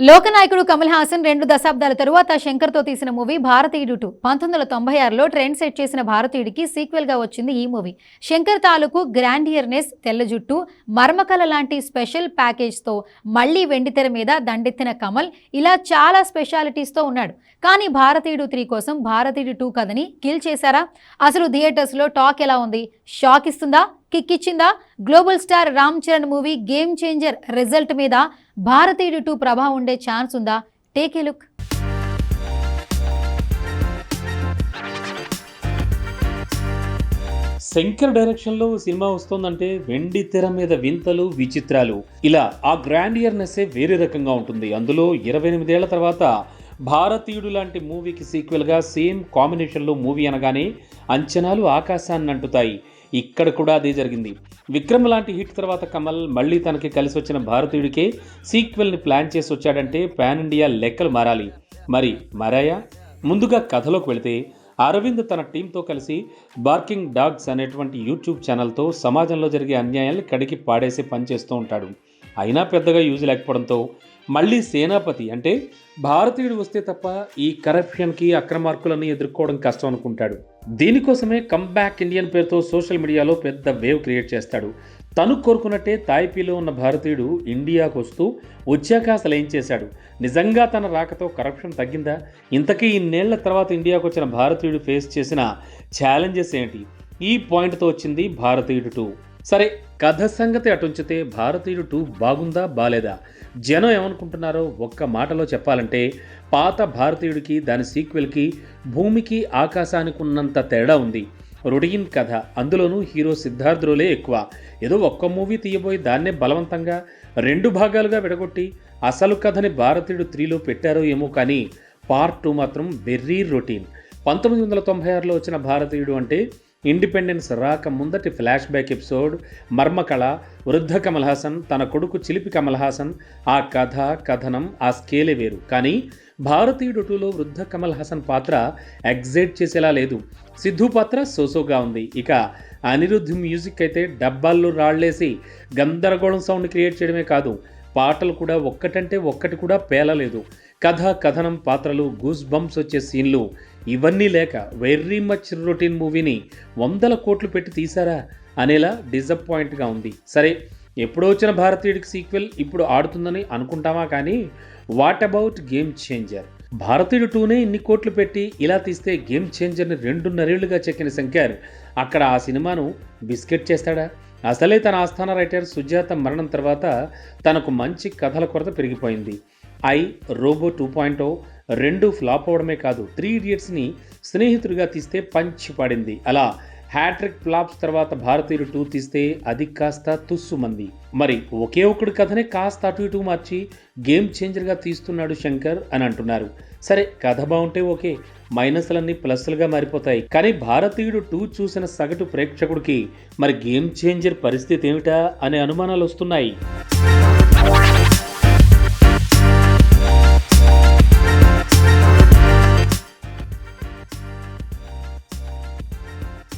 లోకనాయకుడు కమల్ హాసన్ రెండు దశాబ్దాల తరువాత శంకర్తో తీసిన మూవీ భారతీయుడు టూ. పంతొమ్మిది వందల తొంభై ఆరులో ట్రెండ్ సెట్ చేసిన భారతీయుడికి సీక్వెల్గా వచ్చింది ఈ మూవీ. శంకర్ తాలూకు గ్రాండియర్నెస్ తెల్ల జుట్టు మర్మకల లాంటి స్పెషల్ ప్యాకేజ్తో మళ్ళీ వెండితెర మీద దండెత్తిన కమల్ ఇలా చాలా స్పెషాలిటీస్తో ఉన్నాడు. కానీ భారతీయుడు త్రీ కోసం భారతీయుడు టూ కథని కిల్ చేశారా? అసలు థియేటర్స్లో టాక్ ఎలా ఉంది? షాక్ ఇస్తుందా? కిక్కిచ్చిందా? Global star Ram Charan movie Game Changer result మీద భారతీయుడు టూ ప్రభావం ఉండే ఛాన్స్ ఉందా? టేక్ ఏ లుక్ శంకర్ డైరెక్షన్లో సినిమా వస్తోందంటే వెండి తెర మీద వింతలు విచిత్రాలు. ఇలా ఆ గ్రాండియర్నెస్ వేరే రకంగా ఉంటుంది. అందులో ఇరవై ఎనిమిదేళ్ళ తర్వాత భారతీయుడు లాంటి మూవీకి సీక్వెల్గా సేమ్ కాంబినేషన్లో మూవీ అనగానే అంచనాలు ఆకాశాన్ని అంటుతాయి. ఇక్కడ కూడా అదే జరిగింది. విక్రమ్ లాంటి హిట్ తర్వాత కమల్ మళ్ళీ తనకి కలిసి వచ్చిన భారతీయుడికే సీక్వెల్ని ప్లాన్ చేసి వచ్చాడంటే పాన్ ఇండియా లెక్కలు మారాలి. మరి మారాయా? ముందుగా కథలోకి వెళితే అరవింద్ తన టీంతో కలిసి బార్కింగ్ డాగ్స్ అనేటువంటి యూట్యూబ్ ఛానల్తో సమాజంలో జరిగే అన్యాయాన్ని కడిగి పాడేసి పనిచేస్తూ ఉంటాడు. అయినా పెద్దగా యూజ్ లేకపోవడంతో మళ్ళీ సేనాపతి అంటే భారతీయుడు వస్తే తప్ప ఈ కరప్షన్కి అక్రమార్కులన్నీ ఎదుర్కోవడం కష్టం అనుకుంటాడు. దీనికోసమే కమ్బ్యాక్ ఇండియన్ పేరుతో సోషల్ మీడియాలో పెద్ద వేవ్ క్రియేట్ చేస్తాడు. తను కోరుకున్నట్టే తాయిపీలో ఉన్న భారతీయుడు ఇండియాకు వస్తూ వచ్చాక అసలు ఏం చేశాడు? నిజంగా తన రాకతో కరప్షన్ తగ్గిందా? ఇంతకీ ఇన్నేళ్ళ తర్వాత ఇండియాకు వచ్చిన భారతీయుడు ఫేస్ చేసిన ఛాలెంజెస్ ఏంటి? ఈ పాయింట్తో వచ్చింది భారతీయుడు టూ. సరే కథ సంగతి అటుంచితే భారతీయుడు టూ బాగుందా బాలేదా? జనం ఏమనుకుంటున్నారో ఒక్క మాటలో చెప్పాలంటే పాత భారతీయుడికి దాని సీక్వెల్కి భూమికి ఆకాశానికి ఉన్నంత తేడా ఉంది. రొటీన్ కథ. అందులోనూ హీరో సిద్ధార్థులే ఎక్కువ. ఏదో ఒక్క మూవీ తీయబోయి దాన్నే బలవంతంగా రెండు భాగాలుగా విడగొట్టి అసలు కథని భారతీయుడు త్రీలో పెట్టారో ఏమో కానీ పార్ట్ టూ మాత్రం వెర్రీ రొటీన్. పంతొమ్మిది వందల తొంభై ఆరులో వచ్చిన భారతీయుడు అంటే ఇండిపెండెన్స్ రాక ముందటి ఫ్లాష్ బ్యాక్ ఎపిసోడ్. మర్మకళ వృద్ధ కమల్ హాసన్ తన కొడుకు చిలిపి కమల్ హాసన్ ఆ కథ కథనం ఆ స్కేలే వేరు. కానీ భారతీయుడు టూలో వృద్ధ కమల్ హాసన్ పాత్ర ఎగ్జైట్ చేసేలా లేదు. సిద్ధు పాత్ర సోసోగా ఉంది. ఇక అనిరుద్ధ్ మ్యూజిక్ అయితే డబ్బాల్లో రాళ్ళేసి గందరగోళం సౌండ్ క్రియేట్ చేయడమే కాదు పాటలు కూడా ఒక్కటంటే ఒక్కటి కూడా పేలలేదు. కథ కథనం పాత్రలు గూస్ బంప్స్ వచ్చే సీన్లు ఇవన్నీ లేక వెర్రీ మచ్ రొటీన్ మూవీని వందల కోట్లు పెట్టి తీసారా అనేలా డిసప్పాయింట్గా ఉంది. సరే ఎప్పుడో వచ్చిన భారతీయుడికి సీక్వెల్ ఇప్పుడు ఆడుతుందని అనుకుంటామా కానీ వాట్ అబౌట్ గేమ్ చేంజర్ భారతీయుడు టూనే ఇన్ని కోట్లు పెట్టి ఇలా తీస్తే గేమ్ చేంజర్ని రెండున్నరేళ్ళుగా చెక్కిన శంకర్ అక్కడ ఆ సినిమాను బిస్కెట్ చేస్తాడా? అసలే తన ఆస్థాన రైటర్ సుజాత మరణం తర్వాత తనకు మంచి కథల కొరత పెరిగిపోయింది. ఐ రోబో టూ పాయింట్ రెండు ఫ్లాప్ అవడమే కాదు త్రీ ఇడియట్స్ని స్నేహితుడిగా తీస్తే పంచి పాడింది. అలా హ్యాట్రిక్ ఫ్లాప్స్ తర్వాత భారతీయుడు టూ తీస్తే అది కాస్త తుస్సుమంది. మరి ఒకే ఒక్కడి కథనే కాస్త అటు ఇటు మార్చి గేమ్ చేంజర్గా తీస్తున్నాడు శంకర్ అని అంటున్నారు. సరే కథ బాగుంటే ఓకే మైనస్లన్నీ ప్లస్లుగా మారిపోతాయి. కానీ భారతీయుడు టూ చూసిన సగటు ప్రేక్షకుడికి మరి గేమ్ చేంజర్ పరిస్థితి ఏమిటా అనే అనుమానాలు వస్తున్నాయి.